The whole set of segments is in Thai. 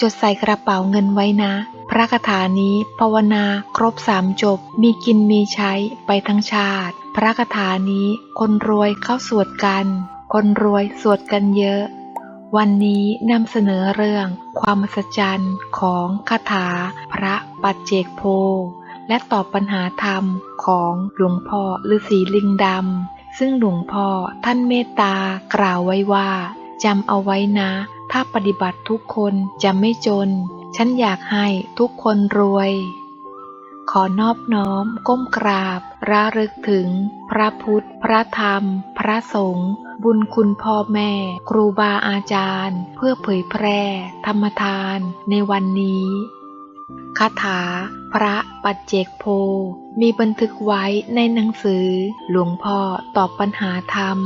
จดใส่กระเป๋าเงินไว้นะ พระคาถานี้ภาวนาครบสามจบ มีกินมีใช้ไปทั้งชาติ พระคาถานี้คนรวยเข้าสวดกัน คนรวยสวดกันเยอะ วันนี้นำเสนอเรื่อง ความมหัศจรรย์ของคาถา พระปัจเจกโพ และตอบปัญหาธรรมของหลวงพ่อฤาษีลิงดำซึ่งหลวงพ่อท่านเมตตากล่าวไว้ว่าจำเอาไว้นะ ถ้าปฏิบัติทุกคนจะไม่จน ฉันอยากให้ทุกคนรวย ขอนอบน้อม ก้มกราบระลึกถึง พระพุทธ พระธรรม พระสงฆ์บุญคุณพ่อแม่ ครูบาอาจารย์ เพื่อเผยแพร่ ธรรมทาน ในวันนี้คาถา พระปัจเจกโพ มีบันทึกไว้ในหนังสือ หลวงพ่อตอบปัญหาธรรม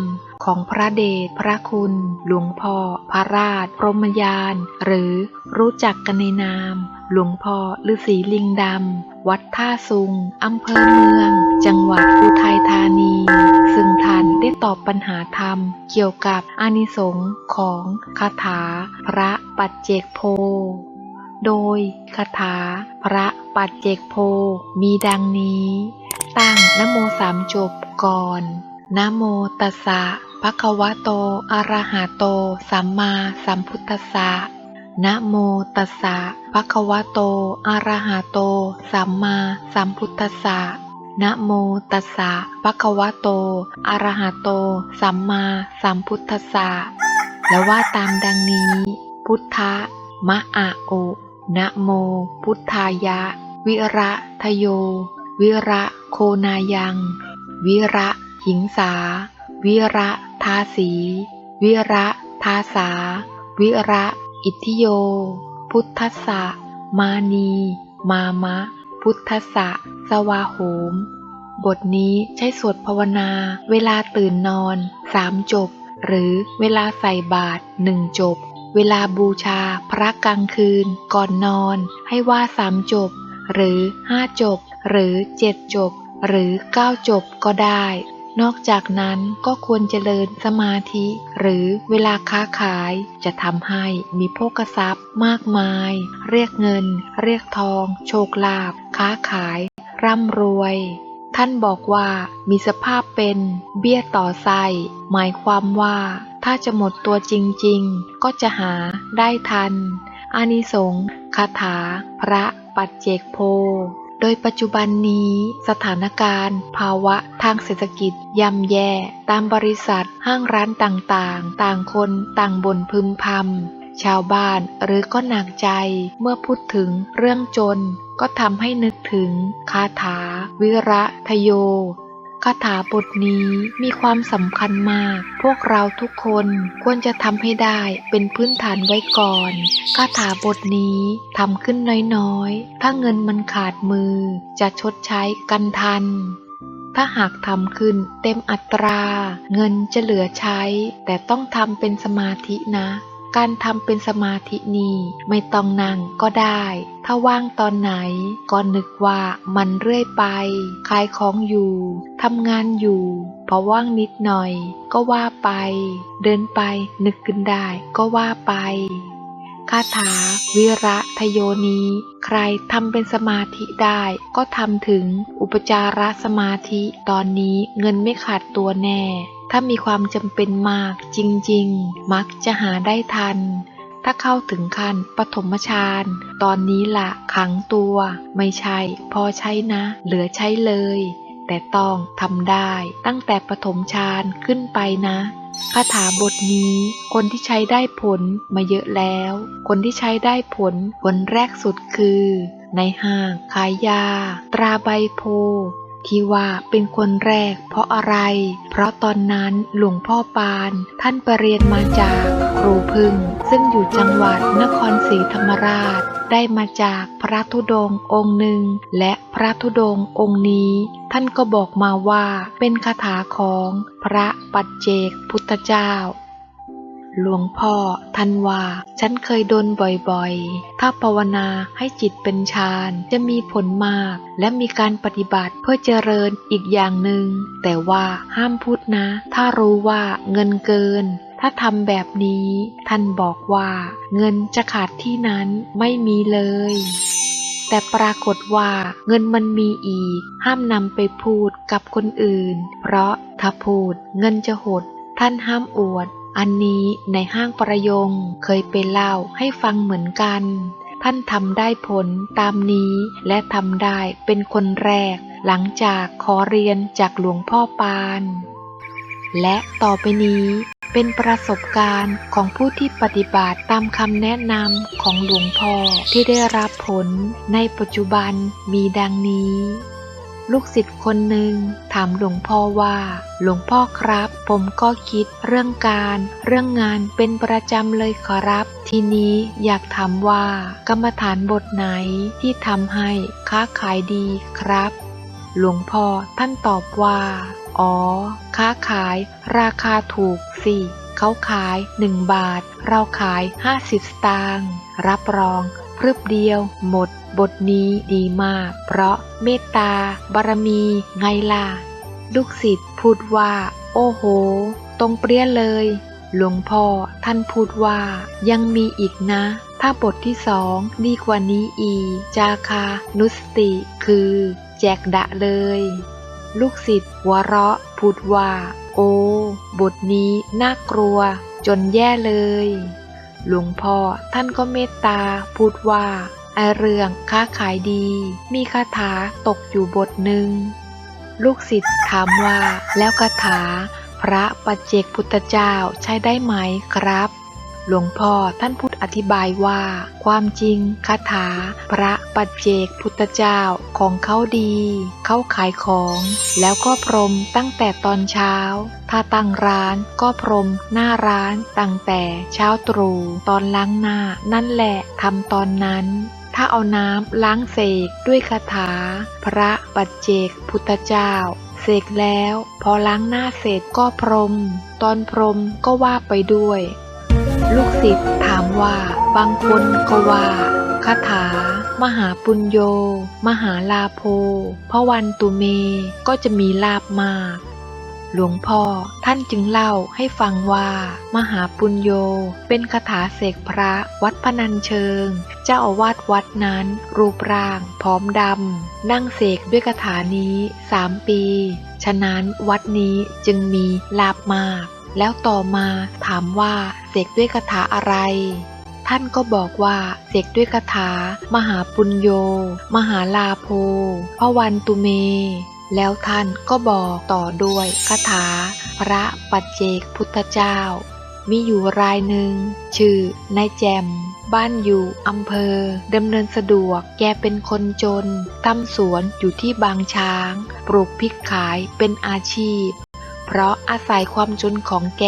ของพระเดชพระคุณ หลวงพ่อ พระราชพรมยาน หรือรู้จักกันในนาม หลวงพ่อฤาษีลิงดำ วัดท่าซุงอำเภอเมือง จังหวัดอุทัยธานี ซึ่งท่านได้ตอบปัญหาธรรม เกี่ยวกับอานิสงส์ของคาถา พระปัจเจกโพโดยคาถา พระปัจเจกโพมีดังนี้ ตั้งนโมสามจบก่อนนโมตัสสะ ภะคะวะโต อะระหะโต สัมมาสัมพุทธัสสะ นะโมตัสสะภะคะวะโต อะระหะโต สัมมาสัมพุทธัสสะ นะโมตัสสะภะคะวะโต อะระหะโต สัมมาสัมพุทธัสสะ และว่าตามดังนี้ พุทธะ มะอะโอ นะโม พุทธายะ วิระทโย วิระโคนายัง วิระหิงสา วิระทาสี วิระทาสา วิระ อิทธิโย พุทธสะมานี มามะ พุทธสะสวาโหม บทนี้ใช้สวดภาวนา เวลาตื่นนอนสามจบ หรือเวลาใส่บาตรหนึ่งจบ เวลาบูชาพระกลางคืน ก่อนนอน ให้ว่าสามจบ หรือห้าจบ หรือเจ็ดจบ หรือเก้าจบก็ได้ นอกจากนั้นก็ควรเจริญสมาธิ หรือเวลาค้าขายจะทำให้มีโภคทรัพย์มากมาย เรียกเงิน เรียกทอง โชคลาภค้าขาย ร่ำรวย ท่านบอกว่ามีสภาพเป็นเบี้ยต่อไส้หมายความว่าถ้าจะหมดตัวจริงๆ ก็จะหาได้ทันอานิสงส์คาถา พระปัจเจกโพ โดยปัจจุบันนี้สถานการณ์ ภาวะทางเศรษฐกิจย่ำแย่ ตามบริษัทห้างร้านต่างๆ ต่างคนต่างบ่นพึมพำชาวบ้านหรือก็หนักใจเมื่อพูดถึงเรื่องจน ก็ทำให้นึกถึงคาถา วิระทโย คาถาบทนี้มีความสำคัญมาก พวกเราทุกคนควรจะทำให้ได้เป็นพื้นฐานไว้ก่อน คาถาบทนี้ทำขึ้นน้อยๆ ถ้าเงินมันขาดมือจะชดใช้กันทัน ถ้าหากทำขึ้นเต็มอัตรา เงินจะเหลือใช้ แต่ต้องทำเป็นสมาธินะ การทำเป็นสมาธินี้ไม่ต้องนั่งก็ได้ ถ้าว่างตอนไหนก็นึกว่ามันเรื่อยไป ขายของอยู่ทำงานอยู่พอว่างนิดหน่อย ก็ว่าไป เดินไปนึกขึ้นได้ก็ว่าไปคาถาวิระทโยนี้ ใครทำเป็นสมาธิได้ ก็ทำถึงอุปจารสมาธิตอนนี้เงินไม่ขาดตัวแน่ ถ้ามีความจำเป็นมากจริง ๆ มักจะหาได้ทัน ถ้าเข้าถึงขั้นปฐมฌานตอนนี้ละขังตัว ไม่ใช่ พอใช้นะ เหลือใช้เลย แต่ต้องทำได้ตั้งแต่ปฐมฌานขึ้นไปนะคาถาบทนี้คนที่ใช้ได้ผลมาเยอะแล้ว คนที่ใช้ได้ผลผลแรกสุดคือ ในห้างขายยา ตราใบโพ ที่ว่าเป็นคนแรกเพราะอะไร เพราะตอนนั้นหลวงพ่อปาน ท่านไปเรียนมาจากครูพึ่ง ซึ่งอยู่จังหวัดนครศรีธรรมราช ได้มาจากพระธุดงค์องค์หนึ่ง และพระธุดงค์องค์นี้ ท่านก็บอกมาว่าเป็นคาถาของพระปัจเจกพุทธเจ้า หลวงพ่อท่านว่า ฉันเคยโดนบ่อยๆ ถ้าภาวนาให้จิตเป็นฌานจะมีผลมาก และมีการปฏิบัติเพื่อเจริญอีกอย่างหนึ่ง แต่ว่าห้ามพูดนะ ถ้ารู้ว่าเงินเกิน ถ้าทำแบบนี้ ท่านบอกว่า เงินจะขาดที่นั้นไม่มีเลยแต่ปรากฏว่าเงินมันมีอีก ห้ามนำไปพูดกับคนอื่น เพราะถ้าพูดเงินจะหด ท่านห้ามอวด อันนี้ในห้างประยงเคยไปเล่าให้ฟังเหมือนกัน ท่านทำได้ผลตามนี้และทำได้เป็นคนแรก หลังจากขอเรียนจากหลวงพ่อปาน และต่อไปนี้เป็นประสบการณ์ของผู้ที่ปฏิบัติตามคำแนะนำของหลวงพ่อที่ได้รับผลในปัจจุบันมีดังนี้ ลูกศิษย์คนหนึ่งถามหลวงพ่อว่า หลวงพ่อครับ ผมก็คิดเรื่องการ เรื่องงานเป็นประจำเลยขอรับ ทีนี้อยากถามว่า กรรมฐานบทไหนที่ทำให้ค้าขายดีครับ หลวงพ่อท่านตอบว่า อ๋อ ค้าขาย ราคาถูกสิเขาขายหนึ่งบาท เราขายห้าสิบสตางค์รับรอง พรึบเดียว หมด บทนี้ดีมาก เพราะเมตตา บารมี ไงล่ะ ลูกศิษย์พูดว่า โอ้โห ตรงเปรี้ยเลย หลวงพ่อท่านพูดว่ายังมีอีกนะ ถ้าบทที่สองดีกว่านี้อีจาคา นุสติ คือ แจกดะเลย ลูกศิษย์วเราะพูดว่า โอ้ บทนี้น่ากลัว จนแย่เลย หลวงพ่อท่านก็เมตตาพูดว่าไอเรื่องค้าขายดี มีคาถาตกอยู่บทหนึ่ง ลูกศิษย์ถามว่าแล้วคาถา พระปัจเจกพุทธเจ้าใช้ได้ไหมครับ หลวงพ่อท่านพูดอธิบายว่า ความจริงคาถา พระปัจเจกพุทธเจ้าของเขาดี เขาขายของ แล้วก็พรมตั้งแต่ตอนเช้า ถ้าตั้งร้านก็พรมหน้าร้านตั้งแต่เช้าตรู่ตอนล้างหน้า นั่นแหละทำตอนนั้นถ้าเอาน้ำล้างเสกด้วยคาถา พระปัจเจกพุทธเจ้า เสกแล้ว พอล้างหน้าเสร็จก็พรม ตอนพรมก็ว่าไปด้วย ลูกศิษย์ถามว่า บางคนก็ว่าคาถา มหาปุญโย มหาลาโภพระวันตุเมก็จะมีลาบมาก หลวงพ่อท่านจึงเล่าให้ฟังว่า มหาปุญโยเป็นคาถาเสกพระวัดพนัญเชิง เจ้าอาวาสวัดนั้น รูปร่างผอมดำ นั่งเสกด้วยคาถานี้สามปี ฉะนั้นวัดนี้จึงมีลาบมาก แล้วต่อมาถามว่าเสกด้วยคาถาอะไร ท่านก็บอกว่าเสกด้วยคาถา มหาปุญโย มหาลาโภพระวันตุเม แล้วท่านก็บอกต่อด้วยคาถา พระปัจเจกพุทธเจ้า มีอยู่รายหนึ่ง ชื่อนายแจมบ้านอยู่อำเภอดำเนินสะดวกแกเป็นคนจนทำสวนอยู่ที่บางช้าง ปลูกพริกขายเป็นอาชีพ เพราะอาศัยความจนของแก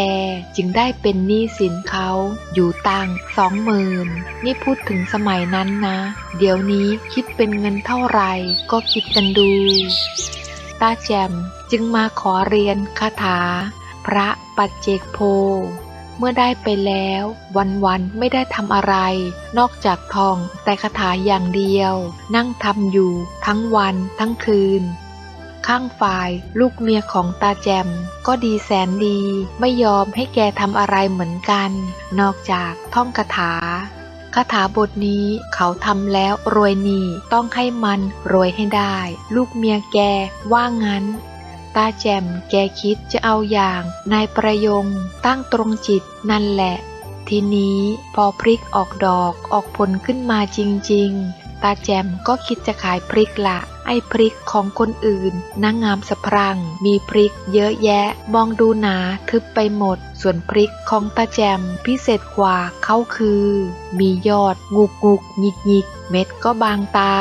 จึงได้เป็นหนี้สินเขาอยู่ตังสองหมื่นนี่พูดถึงสมัยนั้นนะ เดี๋ยวนี้คิดเป็นเงินเท่าไหร่ก็คิดกันดู ตาแจมจึงมาขอเรียนคาถา พระปัจเจกโพ เมื่อได้ไปแล้ว วันๆไม่ได้ทำอะไร นอกจากท่องแต่คาถาอย่างเดียว นั่งทำอยู่ทั้งวันทั้งคืน ข้างฝ่ายลูกเมียของตาแจม ก็ดีแสนดี ไม่ยอมให้แกทำอะไรเหมือนกัน นอกจากท่องคาถาคาถาบทนี้เขาทำแล้วรวยหนี่ต้องให้มันรวยให้ได้ ลูกเมียแกว่างั้น ตาแจมแกคิดจะเอาอย่างนายประยงตั้งตรงจิตนั่นแหละ ทีนี้พอพริกออกดอกออกผลขึ้นมาจริง ๆ ตาแจมก็คิดจะขายพริกละ ไอ้พริกของคนอื่นนางงามสะพรัง มีพริกเยอะแยะ มองดูหนาทึบไปหมด ส่วนพริกของตาแจมพิเศษกว่าเขาคือ มียอด ngu ก ngu กหยิกหยิกเม็ดก็บางตา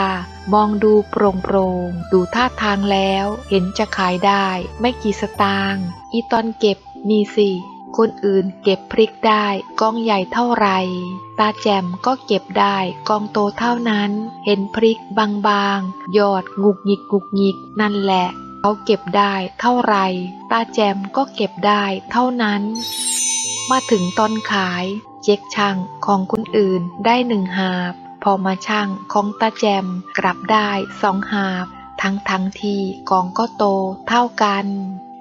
มองดูโปร่งโปร่งดูท่าทางแล้ว เห็นจะขายได้ ไม่กี่สตางค์อีตอนเก็บนี่สิ คนอื่นเก็บพริกได้กองใหญ่เท่าไร ตาแจมก็เก็บได้กองโตเท่านั้น เห็นพริกบางๆ ยอด ngu กหยิก ngu กหยิกนั่นแหละ เขาเก็บได้เท่าไร ตาแจมก็เก็บได้เท่านั้น มาถึงตอนขาย เจ๊กช่างของคนอื่นได้หนึ่งหาบ พอมาช่างของตาแจมกลับได้สองหาบ ทั้งทั้งที่กองก็โตเท่ากัน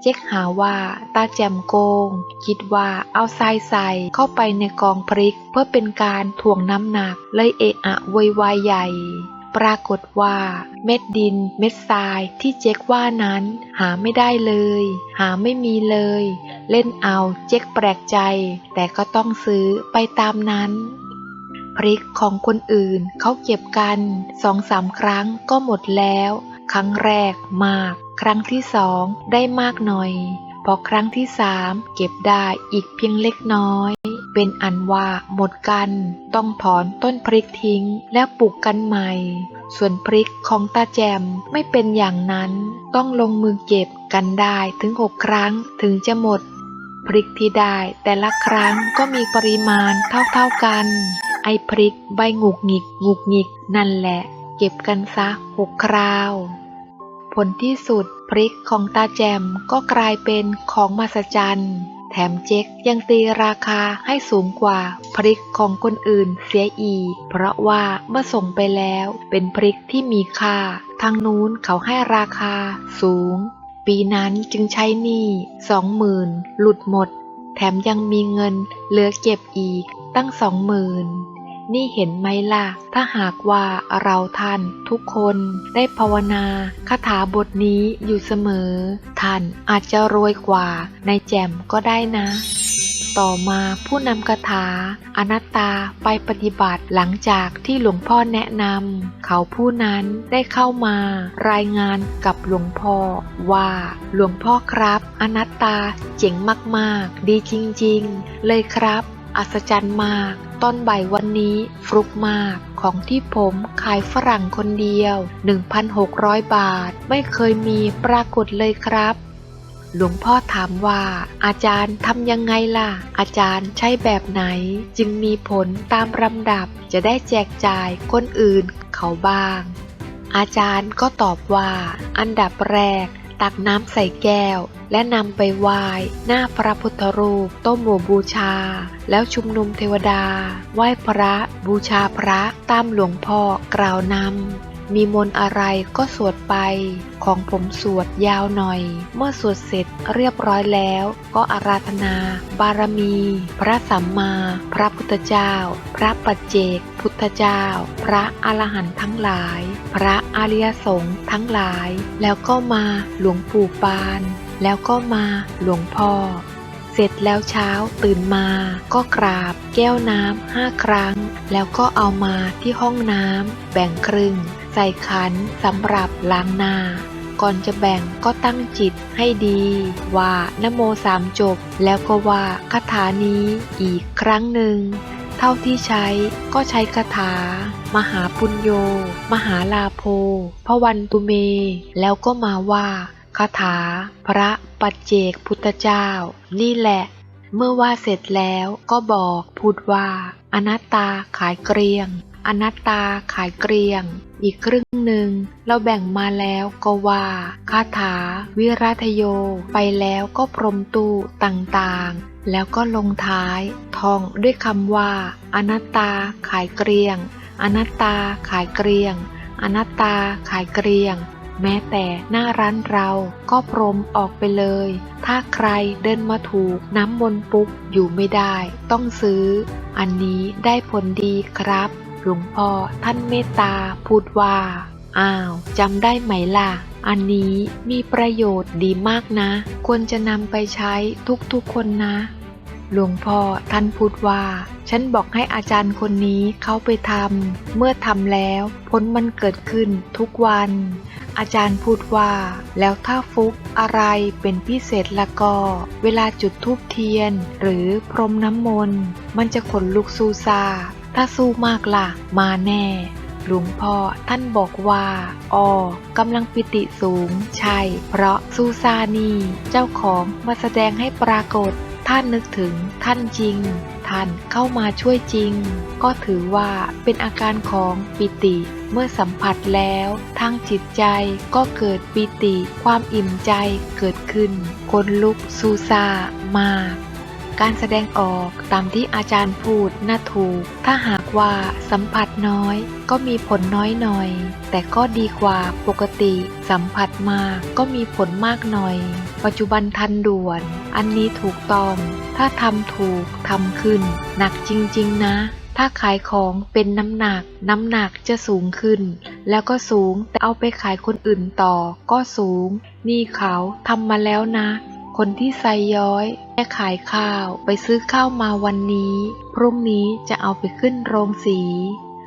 เจ๊กหาว่าตาแจมโกง คิดว่าเอาทรายใส่เข้าไปในกองพริก เพื่อเป็นการถ่วงน้ำหนัก เลยเอะอะโวยวายใหญ่ ปรากฏว่า เม็ดดิน เม็ดทรายที่เจ๊กว่านั้น หาไม่ได้เลย หาไม่มีเลย เล่นเอาเจ๊กแปลกใจ แต่ก็ต้องซื้อไปตามนั้นพริกของคนอื่นเขาเก็บกันสองสามครั้งก็หมดแล้ว ครั้งแรกมาก ครั้งที่สองได้มากหน่อย พอครั้งที่สามเก็บได้อีกเพียงเล็กน้อย เป็นอันว่าหมดกัน ต้องถอนต้นพริกทิ้งแล้วปลูกกันใหม่ ส่วนพริกของตาแจมไม่เป็นอย่างนั้น ต้องลงมือเก็บกันได้ถึงหกครั้งถึงจะหมด พริกที่ได้แต่ละครั้งก็มีปริมาณเท่าๆกัน ไอ้พริกใบห ngu กหงิกห ngu กหงิกนั่นแหละ เก็บกันซะหกคราว ผลที่สุด พริกของตาแจมก็กลายเป็นของมหัศจรรย์ แถมเจ๊กยังตีราคาให้สูงกว่า พริกของคนอื่นเสียอีก เพราะว่าเมื่อส่งไปแล้วเป็นพริกที่มีค่า ทางนู้นเขาให้ราคาสูง ปีนั้นจึงใช้หนี้สองหมื่นหลุดหมด แถมยังมีเงินเหลือเก็บอีกตั้งสองหมื่น นี่เห็นไหมล่ะ ถ้าหากว่าเราท่านทุกคนได้ภาวนาคาถาบทนี้อยู่เสมอ ท่านอาจจะรวยกว่าในแจมก็ได้นะต่อมาผู้นำคาถาอนัตตาไปปฏิบัติหลังจากที่หลวงพ่อแนะนำเขาผู้นั้นได้เข้ามารายงานกับหลวงพ่อว่า หลวงพ่อครับ อนัตตาเจ๋งมาก ๆ ดีจริง ๆ เลยครับ อัศจรรย์มาก ตอนบ่ายวันนี้ฟลุกมากของที่ผมขายฝรั่งคนเดียว 1,600 บาท ไม่เคยมีปรากฏเลยครับ หลวงพ่อถามว่า อาจารย์ทำยังไงล่ะ อาจารย์ใช้แบบไหน จึงมีผลตามลำดับจะได้แจกจ่ายคนอื่นเขาบ้าง อาจารย์ก็ตอบว่า อันดับแรก ตักน้ำใส่แก้ว และนำไปไหว้หน้าพระพุทธรูป ต้มหมูบูชา แล้วชุมนุมเทวดา ไหว้พระ บูชาพระ ตามหลวงพ่อกล่าวนำ มีมนอะไรก็สวดไป ของผมสวดยาวหน่อย เมื่อสวดเสร็จเรียบร้อยแล้ว ก็อาราธนา บารมี พระสัมมา พระพุทธเจ้า พระปัจเจก พุทธเจ้า พระอรหันต์ทั้งหลาย พระอริยสงฆ์ทั้งหลาย แล้วก็มาหลวงปู่ปาน แล้วก็มาหลวงพ่อเสร็จแล้วเช้าตื่นมาก็กราบแก้วน้ำห้าครั้ง แล้วก็เอามาที่ห้องน้ำแบ่งครึ่ง ใส่ขันสำหรับล้างหน้า ก่อนจะแบ่งก็ตั้งจิตให้ดี ว่านโมสามจบ แล้วก็ว่าคาถานี้อีกครั้งหนึ่ง เท่าที่ใช้ก็ใช้คาถา มหาปุญโย มหาลาโภพระวันตุเม แล้วก็มาว่าคาถา พระปัจเจกพุทธเจ้า นี่แหละ เมื่อว่าเสร็จแล้วก็บอกพูดว่า อนัตตาขายเกรียง อนัตตาขายเกรียง อีกครึ่งหนึ่งเราแบ่งมาแล้วก็ว่าคาถา วิราทโย ไปแล้วก็พรมตู้ต่างๆ แล้วก็ลงท้ายทองด้วยคำว่า อนัตตาขายเกรียง อนัตตาขายเกรียง อนัตตาขายเกรียงแม้แต่หน้าร้านเราก็พรมออกไปเลย ถ้าใครเดินมาถูกน้ำมนปุ๊บอยู่ไม่ได้ ต้องซื้อ อันนี้ได้ผลดีครับ หลวงพ่อท่านเมตตาพูดว่า อ้าวจำได้ไหมล่ะ อันนี้มีประโยชน์ดีมากนะ ควรจะนำไปใช้ทุกๆคนนะ หลวงพ่อท่านพูดว่า ฉันบอกให้อาจารย์คนนี้เขาไปทำเมื่อทำแล้วผลมันเกิดขึ้นทุกวัน อาจารย์พูดว่า แล้วถ้าฟุกอะไรเป็นพิเศษละก็ เวลาจุดธูปเทียน หรือพรมน้ำมนต์มันจะขนลุกซูซา ถ้าสู้มากล่ะ มาแน่ หลวงพ่อท่านบอกว่าอ๋อกำลังปิติสูง ใช่ เพราะซูซานี เจ้าของมาแสดงให้ปรากฏ ท่านนึกถึงท่านจริง ท่านเข้ามาช่วยจริง ก็ถือว่าเป็นอาการของปิติเมื่อสัมผัสแล้วทางจิตใจก็เกิดปิติ ความอิ่มใจเกิดขึ้นคนลุกซูซามาก การแสดงออกตามที่อาจารย์พูดน่าถูก ถ้าหากว่าสัมผัสน้อย ก็มีผลน้อยหน่อย แต่ก็ดีกว่าปกติ สัมผัสมากก็มีผลมากหน่อย ปัจจุบันทันด่วน อันนี้ถูกต้อง ถ้าทำถูกทำขึ้น หนักจริง ๆ นะถ้าขายของเป็นน้ำหนัก น้ำหนักจะสูงขึ้น แล้วก็สูงแต่เอาไปขายคนอื่นต่อก็สูง นี่เขาทำมาแล้วนะ คนที่ใส่ย้อยแค่ขายข้าวไปซื้อข้าวมาวันนี้ พรุ่งนี้จะเอาไปขึ้นโรงสี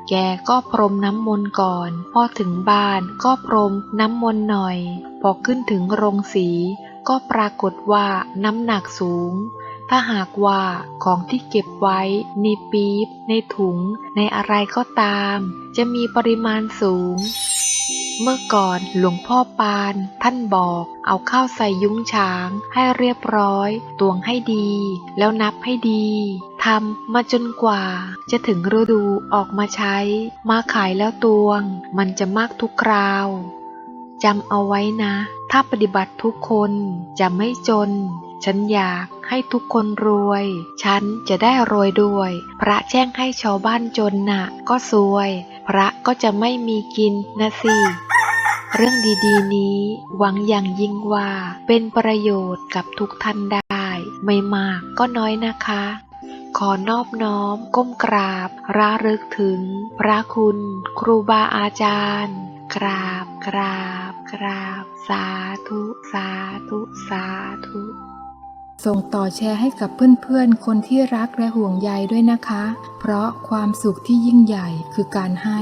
แกก็พรมน้ำมนต์ก่อน พอถึงบ้านก็พรมน้ำมนต์หน่อย พอขึ้นถึงโรงสี ก็ปรากฏว่าน้ำหนักสูง ถ้าหากว่าของที่เก็บไว้ ในปี๊บ ในถุง ในอะไรก็ตาม จะมีปริมาณสูง เมื่อก่อนหลวงพ่อปาน ท่านบอกเอาข้าวใส่ยุ้งช้างให้เรียบร้อย ตวงให้ดี แล้วนับให้ดีทำมาจนกว่า จะถึงฤดูออกมาใช้ มาขายแล้วตวง มันจะมากทุกคราวจำเอาไว้นะ ถ้าปฏิบัติทุกคนจะไม่จน ฉันอยากให้ทุกคนรวย ฉันจะได้รวยด้วย พระแจ้งให้ชาวบ้านจนน่ะ ก็ซวย พระก็จะไม่มีกินนะสิ เรื่องดีๆ นี้หวังอย่างยิ่งว่าเป็นประโยชน์กับทุกท่านได้ ไม่มากก็น้อยนะคะ ขอนอบน้อมก้มกราบระลึกถึง พระคุณ ครูบาอาจารย์ กราบกราบกราบ สาธุ สาธุ สาธุ ส่งต่อแชร์ให้กับเพื่อนๆ คนที่รักและห่วงใยด้วยนะคะ เพราะความสุขที่ยิ่งใหญ่คือการให้